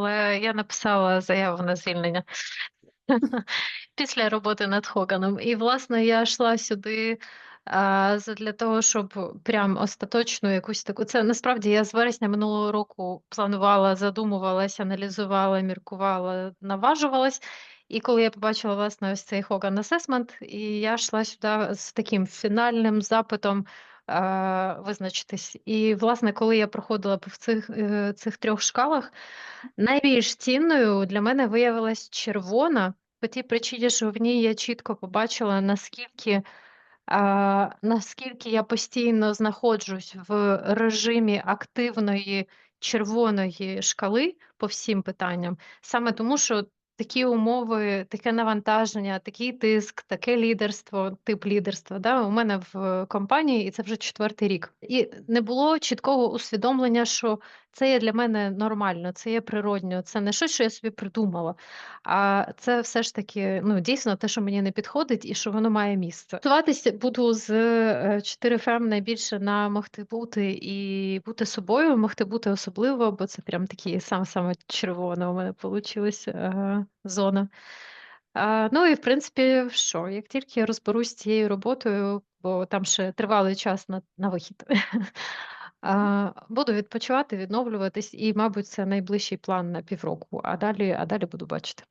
Але я написала заяву на звільнення після роботи над Хоганом. І, власне, я йшла сюди а, задля того, щоб прям остаточну якусь таку. Це насправді я з вересня минулого року планувала, задумувалась, аналізувала, міркувала, наважувалась. І коли я побачила власне ось цей Hogan Assessment, і я йшла сюди з таким фінальним запитом визначитись. І, власне, коли я проходила по цих, е, цих трьох шкалах, найбільш цінною для мене виявилась червона, по тій причині, що в ній я чітко побачила, наскільки, наскільки я постійно знаходжусь в режимі активної червоної шкали по всім питанням, саме тому, що такі умови, таке навантаження, такий тиск, таке лідерство, тип лідерства, да, у мене в компанії, і це вже четвертий рік. І не було чіткого усвідомлення, що це є для мене нормально, це є природньо, це не щось, що я собі придумала, а це все ж таки ну, дійсно те, що мені не підходить, і що воно має місце. Готуватися буду з 4FM найбільше на могти бути і бути собою, могти бути особливо, бо це прям такі саме саме червона у мене вийшла зона. А, ну і в принципі, що, як тільки я розберусь з цією роботою, бо там ще тривалий час на, на вихід. Буду відпочивати, відновлюватись, і, мабуть, це найближчий план на півроку, а далі, а далі буду бачити.